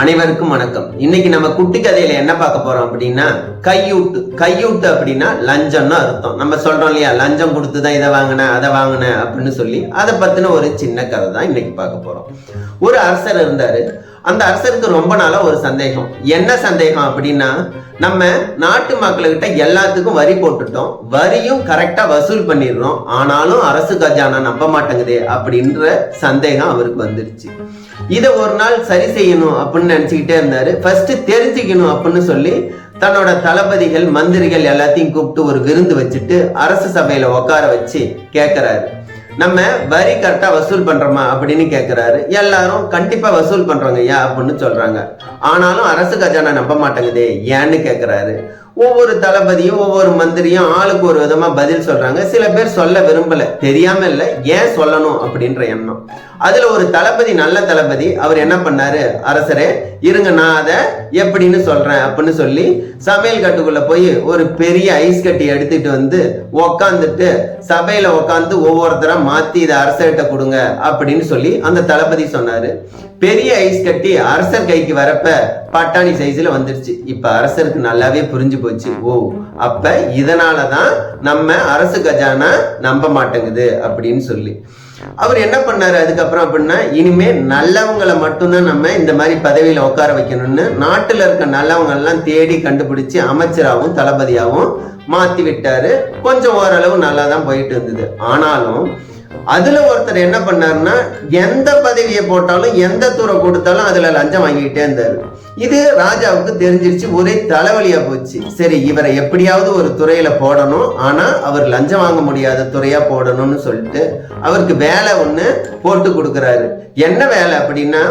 அனைவருக்கும் வணக்கம். இன்னைக்கு நம்ம குட்டி கதையில என்ன பார்க்க போறோம் அப்படின்னா கையூட்டு. கையூட்டு அப்படின்னா லஞ்சம்னு அர்த்தம். நம்ம சொல்றோம் இல்லையா லஞ்சம் கொடுத்து தான் இதை வாங்கினேன் அதை வாங்கினேன் அப்படின்னு சொல்லி அதை பத்தின ஒரு சின்ன கதை தான் இன்னைக்கு பார்க்க போறோம். ஒரு அரசர் இருந்தாரு. அந்த அரசருக்கு ரொம்ப நாளா ஒரு சந்தேகம். என்ன சந்தேகம் அப்படின்னா நம்ம நாட்டு மக்கள்கிட்ட எல்லாத்துக்கும் வரி போட்டுட்டோம். வரியும் கரெக்டா வசூல் பண்ணிடுறோம். ஆனாலும் அரசு கஜானா நம்ப மாட்டேங்குதே அப்படின்ற சந்தேகம் அவருக்கு வந்துருச்சு. இதை ஒரு நாள் சரி செய்யணும் அப்படின்னு நினச்சிக்கிட்டே இருந்தாரு. ஃபர்ஸ்ட் தெரிஞ்சுக்கணும் அப்படின்னு சொல்லி தன்னோட தளபதிகள் மந்திரிகள் எல்லாத்தையும் கூப்பிட்டு ஒரு விருந்து வச்சுட்டு அரசு சபையில உட்கார வச்சு கேட்கறாரு நம்ம வரி கரெக்டா வசூல் பண்றோமா அப்படின்னு கேட்கிறாரு எல்லாரும் கண்டிப்பா வசூல் பண்றோங்க ஐயா அப்படின்னு சொல்றாங்க. ஆனாலும் அரசு கஜானா நம்ப மாட்டேங்குதே ஏன்னு கேட்கிறாரு ஒவ்வொரு தளபதியும் ஒவ்வொரு மந்திரியும் ஆளுக்கு ஒரு விதமா பதில் சொல்றாங்க. சில பேர் சொல்ல விரும்பல. தெரியாம இல்ல ஏன் சொல்லணும் அப்படின்ற எண்ணம். அதுல ஒரு தளபதி நல்ல தளபதி அவர் என்ன பண்ணாரு? அரசரே இருங்க நான் அதை எப்படின்னு சொல்றேன் அப்படின்னு சொல்லி சமையல் கட்டுக்குள்ள போய் ஒரு பெரிய ஐஸ் கட்டி எடுத்துட்டு வந்து உக்காந்துட்டு சபையில உக்காந்து ஒவ்வொருத்தரா மாத்தி இதை அரசர்கிட்ட கொடுங்க அப்படின்னு சொல்லி அந்த தளபதி சொன்னாரு. பெரிய ஐஸ் கட்டி அரசர் கைக்கு வரப்ப பட்டாணி சைஸ்ல வந்துருச்சு. இப்ப அரசருக்கு நல்லாவே புரிஞ்சு போச்சு. ஓ அப்ப இதனாலதான் நம்ம அரசு கஜானா நம்ப மாட்டேங்குது அப்படின்னு சொல்லி. அவர் என்ன பண்ணாரு அதுக்கப்புறம் அப்படின்னா இனிமே நல்லவங்களை மட்டும்தான் நம்ம இந்த மாதிரி பதவியில உட்கார வைக்கணும்னு நாட்டுல இருக்க நல்லவங்க எல்லாம் தேடி கண்டுபிடிச்சு அமைச்சராகவும் தளபதியாகவும் மாத்தி விட்டாரு. கொஞ்சம் ஓரளவு நல்லா தான் போயிட்டு இருந்தது. ஆனாலும் அதுல ஒருத்தர் என்ன பண்ணார்னா எந்த பதவியை போட்டாலும் எந்த தூரம் கொடுத்தாலும் அதுல லஞ்சம் வாங்கிக்கிட்டே இருந்தார். இது ராஜாவுக்கு தெரிஞ்சிருச்சு ஒரே தலைவலியா போச்சு. சரி இவரை எப்படியாவது ஒரு துறையில போடணும். ஆனா அவர் லஞ்சம் வாங்க முடியாத துறையா போடணும்னு சொல்லிட்டு அவருக்கு வேலை ஒண்ணு போட்டு கொடுக்குறாரு. என்ன வேலை அப்படின்னா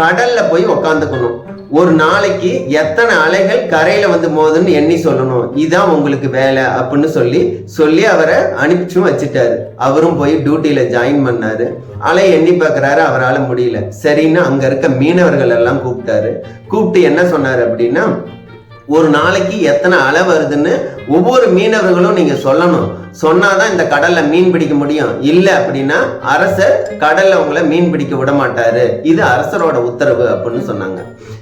கடல்ல போய் உக்காந்துக்கணும். ஒரு நாளைக்கு எத்தனை அலைகள் கரையில வந்து மோதுன்னு எண்ணி சொல்லணும். இதுதான் உங்களுக்கு வேலை அப்படின்னு சொல்லி சொல்லி அவரை அனுப்பிச்சும் வச்சுட்டாரு. அவரும் போய் டியூட்டியில் ஜாயின் பண்ணாரு. அலை எண்ணி பார்க்குறாரு அவரால் முடியல. சரின்னு அங்க இருக்க மீனவர்கள் எல்லாம் கூப்பிட்டாரு. கூப்பிட்டு என்ன சொன்னாரு அப்படின்னா ஒரு நாளைக்கு எத்தனை அலை வருதுன்னு ஒவ்வொரு மீனவர்களும் நீங்க சொல்லணும். சொன்னாதான் இந்த கடல்ல மீன் பிடிக்க முடியும். இல்ல அப்படின்னா அரசர் கடல்ல உங்களை மீன் பிடிக்க விட மாட்டாரு. இது அரசரோட உத்தரவு அப்படின்னு சொன்னாங்க.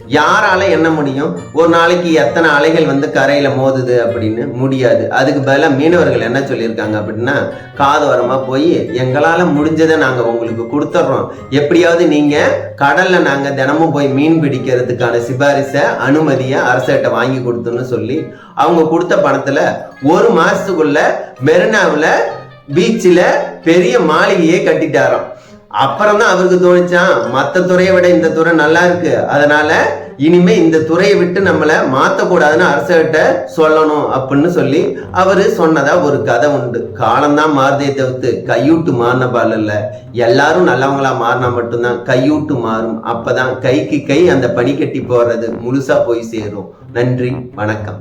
யாரால என்ன முடியும்? ஒரு நாளைக்கு எத்தனை அலைகள் வந்து கரையில மோதுது அப்படின்னு முடியாது. அதுக்கு பதிலாக மீனவர்கள் என்ன சொல்லியிருக்காங்க அப்படின்னா காதோரமா போய் எங்களால முடிஞ்சதை நாங்க உங்களுக்கு கொடுத்துட்றோம் எப்படியாவது நீங்க கடல்ல நாங்க தினமும் போய் மீன் பிடிக்கிறதுக்கான சிபாரிசை அனுமதியை அரசர்கிட்ட வாங்கி கொடுத்தோன்னு சொல்லி அவங்க கொடுத்த பணத்துல ஒரு மாசத்துக்குள்ள மெரினாவில் பீச்சில் பெரிய மாளிகையே கட்டிட்டாராம். அப்புறம் தான் அவருக்கு தோணிச்சான் மற்ற துறையை விட இந்த துறை நல்லா இருக்கு. அதனால இனிமே இந்த துறையை விட்டு நம்மளை மாற்றக்கூடாதுன்னு அரசர்கிட்ட சொல்லணும் அப்படின்னு சொல்லி அவரு சொன்னதா ஒரு கதை உண்டு. காலம்தான் மாறுதே தவிர்த்து கையூட்டு மாறின பால் இல்ல. எல்லாரும் நல்லவங்களா மாறினா மட்டும்தான் கையூட்டு மாறும். அப்பதான் கைக்கு கை அந்த பனிக்கட்டி போடுறது முழுசா போய் சேரும். நன்றி வணக்கம்.